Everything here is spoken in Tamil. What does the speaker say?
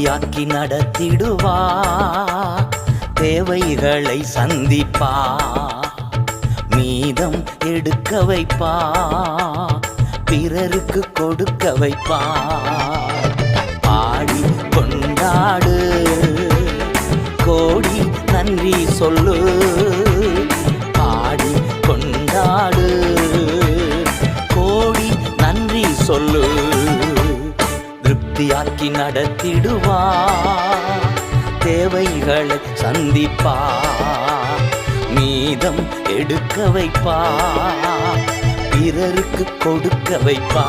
திருப்தியாக்கி நடத்திடுவா. தேவைகளை சந்திப்பா. மீதம் எடுக்க வைப்பா. பிறருக்கு கொடுக்க வைப்பா. பாடி கொண்டாடு. கோடி நன்றி சொல்லு. பாடி கொண்டாடு. கோடி நன்றி சொல்லு. திருப்தியாக்கி நடத்திடுவா. தேவைகளை சந்திப்பா. மீதம் எடுக்க வைப்பா. பிறருக்கு கொடுக்க வைப்பா.